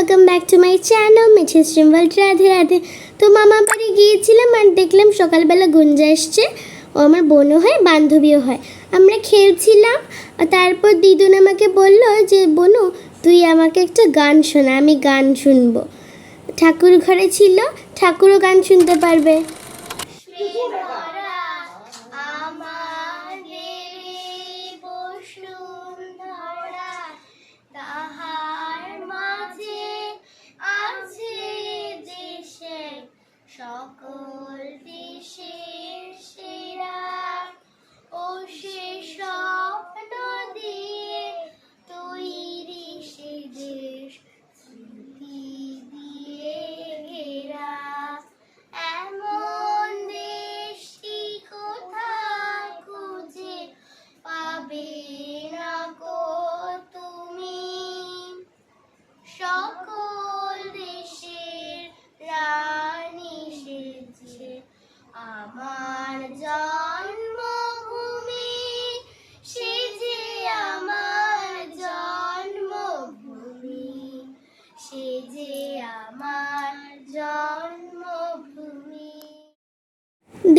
Welcome back to my channel মিছিস symbol Radhe Radhe তো মামা বাড়ি গিয়েছিলাম আর দেখলাম সকালবেলা গুঞ্জা এসছে। ও আমার বোনও হয়, বান্ধবীও হয়। আমরা খেলছিলাম তারপর দিদুন আমাকে বলল যে, বোনু, তুই আমাকে একটা গান শোনা, আমি গান শুনব। ঠাকুর ঘরে ছিল, ঠাকুরও গান শুনতে পারবে। 首歌。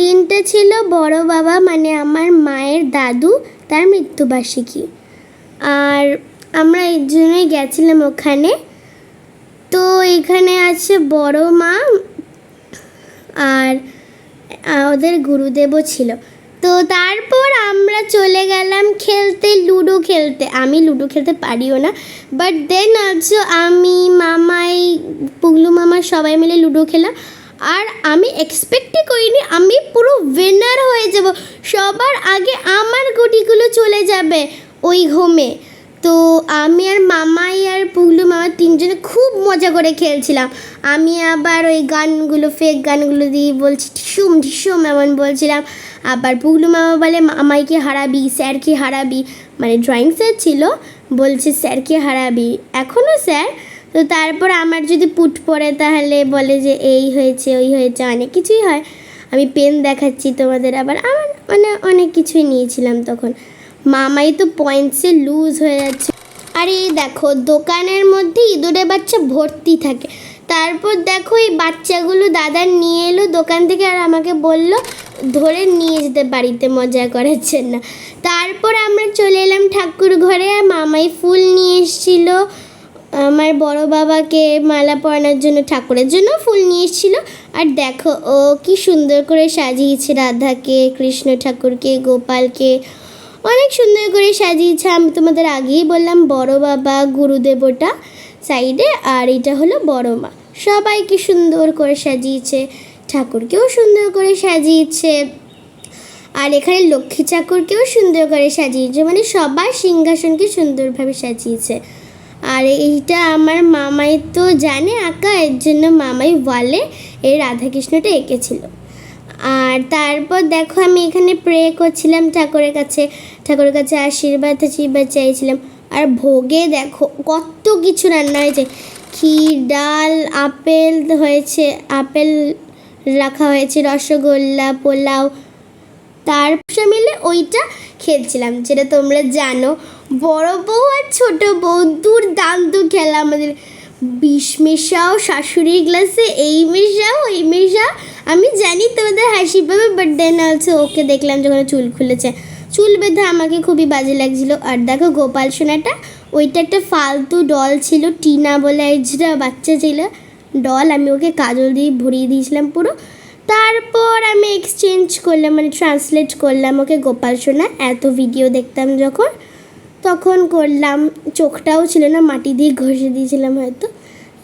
দিনটা ছিল বড় বাবা মানে আমার মায়ের দাদু, তার মৃত্যুবার্ষিকী। আর আমরা এই জন্যই গেছিলাম ওখানে। তো এখানে আছে বড় মা আর ওদের গুরুদেবও ছিল। তো তারপর আমরা চলে গেলাম খেলতে, লুডো খেলতে। আমি লুডো খেলতে পারিও না বাট দেন আজও আমি, মামাই, পুগলু মামা সবাই মিলে লুডো খেলাম। আর আমি এক্সপেক্টই করিনি, আমি পুরো উইনার হয়ে যাব। সবার আগে আমার গুটিগুলো চলে যাবে ওই হোমে তো আমি আর মামাই আর পুগলু মামা তিনজনে খুব মজা করে খেলছিলাম। আমি আবার ওই গানগুলো ফেক গানগুলো দিয়ে বলছি ঢিসুম ঢিসুম এমন বলছিলাম। আবার পুগলু মামা বলে, মামাইকে হারাবি, স্যারকে হারাবি। মানে ড্রয়িং স্যার ছিল, বলছে, স্যারকে হারাবি। এখনও স্যার তো তারপর আমার যদি পুট পড়ে তাহলে বলে যে এই হয়েছে, ওই হয়েছে, অনেক কিছুই হয়। আমি পেন দেখাচ্ছি তোমাদের আবার। আমার মানে অনেক কিছুই নিয়েছিলাম তখন। মামাই তো পয়েন্টসে লুজ হয়ে যাচ্ছে। আর এই দেখো, দোকানের মধ্যে ইঁদুরের বাচ্চা ভর্তি থাকে। তারপর দেখো এই বাচ্চাগুলো দাদা নিয়ে এলো দোকান থেকে আর আমাকে বলল, ধরে নিয়ে যেতে বাড়িতে, মজা করার জন্য। তারপর আমরা চলে এলাম ঠাকুর ঘরে মামাই ফুল নিয়ে এসেছিল। আমার বড় বাবাকে মালা পরানোর জন্য, ঠাকুরের জন্য ফুল নিয়ে এসেছিল। আর দেখো, ও কি সুন্দর করে সাজিয়েছে রাধাকে, কৃষ্ণ ঠাকুরকে, গোপালকে। অনেক সুন্দর করে সাজিয়েছে। আমি তোমাদের আগেই বললাম, বড় বাবা গুরুদেবটা সাইডে, আর এটা হলো বড় মা। সবাইকে সুন্দর করে সাজিয়েছে, ঠাকুরকেও সুন্দর করে সাজিয়েছে। আর এখানে লক্ষ্মী ঠাকুরকেও সুন্দর করে সাজিয়েছে। মানে সবার সিংহাসনকে সুন্দরভাবে সাজিয়েছে। আর এইটা আমার মামাই তো জানে আঁকা, এর জন্য মামাই ওয়ালে এই রাধাকৃষ্ণটা এঁকেছিল। আর তারপর দেখো আমি এখানে প্রে করছিলাম ঠাকুরের কাছে ঠাকুরের কাছে আশীর্বাদ আশীর্বাদ চাইছিলাম। আর ভোগে দেখো কত কিছু রান্না হয়েছে। ক্ষীর, ডাল, আপেল হয়েছে, আপেল রাখা হয়েছে, রসগোল্লা, পোলাও। তারপর মিলে ওইটা খেলছিলাম, যেটা তোমরা জানো। বড় বউ আর ছোট বউ, দুর্দান্ত খেলা আমাদের। বিষ মেশাও, শাশুড়ির গ্লাসে এই মেশাও, ওই মেশাও। আমি জানি তোমাদের হাসি পাবে বাট দেন অলসো ওকে দেখলাম যখন চুল খুলেছে। চুল বেঁধে আমাকে খুবই বাজে লাগছিল। আর দেখো গোপাল সোনাটা, ওইটা একটা ফালতু ডল ছিল, টিনা বলে একটা বাচ্চা ছিল। ডল আমি ওকে কাজল দিয়ে ভরিয়ে দিয়েছিলাম পুরো। তারপর আমি এক্সচেঞ্জ করলাম মানে ট্রান্সলেট করলাম ওকে গোপাল সোনা। এত ভিডিও দেখতাম যখন। তখন করলাম, চোখটাও ছিল না, মাটি দিয়ে ঘষে দিয়েছিলাম হয়তো।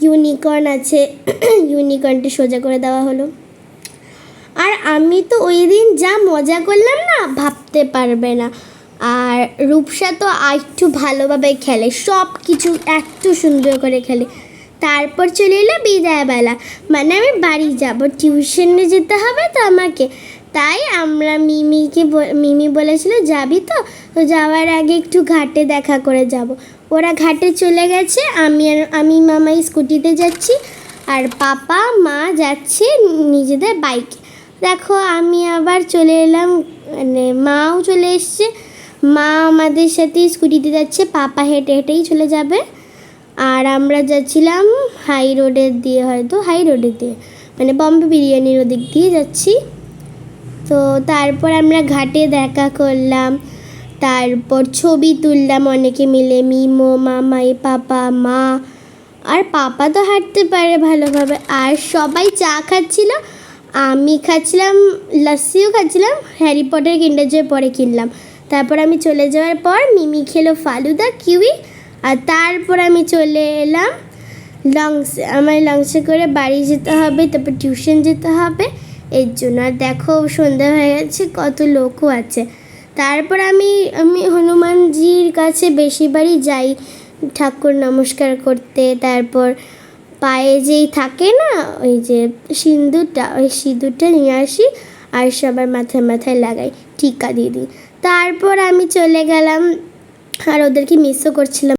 ইউনিকর্ন আছে ইউনিকর্নটি সোজা করে দেওয়া হলো। আর আমি তো ওই দিন যা মজা করলাম না, ভাবতে পারবে না। আর রূপসা তো একটু ভালোভাবে খেলে সব কিছু এত সুন্দর করে খেলে। তারপর চলে এলো বিদায়বেলা। মানে আমি বাড়ি যাব টিউশনে যেতে হবে তো আমাকে। তাই আমরা মিমিকে মিমি বলেছিল, যাবি তো? তো যাওয়ার আগে একটু ঘাটে দেখা করে যাব। ওরা ঘাটে চলে গেছে, আমি আর, আমি মামাই স্কুটিতে যাচ্ছি, আর পাপা, মা যাচ্ছে নিজেদের বাইকে। দেখো, আমি আবার চলে এলাম মানে মাও চলে এসছে। মা আমাদের সাথে স্কুটিতে যাচ্ছে, পাপা হেঁটে হেঁটেই চলে যাবে। আর আমরা যাচ্ছিলাম হাই রোডের দিয়ে, হয়তো হাই রোডের দিয়ে মানে বম্বে বিরিয়ানির ওদিক দিয়ে যাচ্ছি। তো তারপর আমরা ঘাটে দেখা করলাম। তারপর ছবি তুললাম অনেকে মিলে, মিমো, মামাই, পাপা, মা। আর পাপা তো হাঁটতে পারে ভালোভাবে। আর সবাই চা খাচ্ছিল, আমি খাচ্ছিলাম, লাস্সিও খাচ্ছিলাম, হ্যারি পটার কিন্ডার পরে কিনলাম। তারপর আমি চলে যাওয়ার পর মিমি খেলো ফালুদা, কিউই। আর তারপর আমি চলে এলাম, লংসে আমার লংসে করে বাড়ি যেতে হবে, তারপর টিউশন যেতে হবে। এর জন্য। আর দেখো সন্ধ্যা হয়ে গেছে, কত লোকও আছে। তারপর আমি আমি হনুমানজির কাছে বেশিবারই যাই ঠাকুর নমস্কার করতে। তারপর পায়ে যেই থাকে না, ওই যে সিঁদুরটা, ওই সিঁদুরটা নিয়ে আসি আর সবার মাথায় মাথায় লাগাই, টিকা দিয়ে দিই। তারপর আমি চলে গেলাম আর ওদেরকে মিসও করছিলাম।